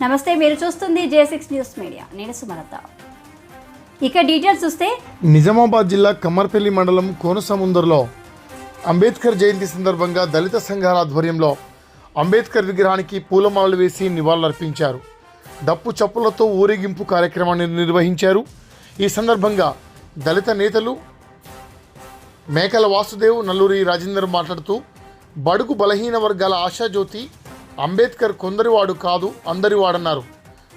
నమస్తే మీరు చూస్తుంది జే సిక్స్ న్యూస్ మీడియా. నేను సుమలత. ఇక డీటెయిల్స్ చూస్తే నిజామాబాద్ జిల్లా కమ్మర్పల్లి మండలం కోనసముందర్లో అంబేద్కర్ జయంతి సందర్భంగా దళిత సంఘాల ఆధ్వర్యంలో అంబేద్కర్ విగ్రహానికి పూలమాలలు వేసి నివాళులర్పించారు. డప్పు చప్పులతో ఊరేగింపు కార్యక్రమాన్ని నిర్వహించారు. ఈ సందర్భంగా దళిత నేతలు మేకల వాసుదేవ్ నల్లూరి రాజేందర్ మాట్లాడుతూ బడుగు బలహీన వర్గాల ఆశాజ్యోతి అంబేద్కర్ కొందరివాడు కాదు అందరివాడన్నారు.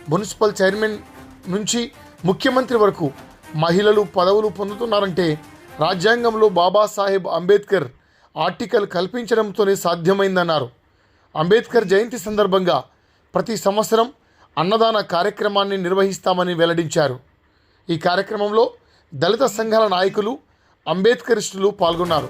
మున్సిపల్ చైర్మన్ నుంచి ముఖ్యమంత్రి వరకు మహిళలు పదవులు పొందుతున్నారంటే రాజ్యాంగంలో బాబాసాహెబ్ అంబేద్కర్ ఆర్టికల్ కల్పించడంతోనే సాధ్యమైందన్నారు. అంబేద్కర్ జయంతి సందర్భంగా ప్రతి సంవత్సరం అన్నదాన కార్యక్రమాన్ని నిర్వహిస్తామని వెల్లడించారు. ఈ కార్యక్రమంలో దళిత సంఘాల నాయకులు అంబేద్కరిస్టులు పాల్గొన్నారు.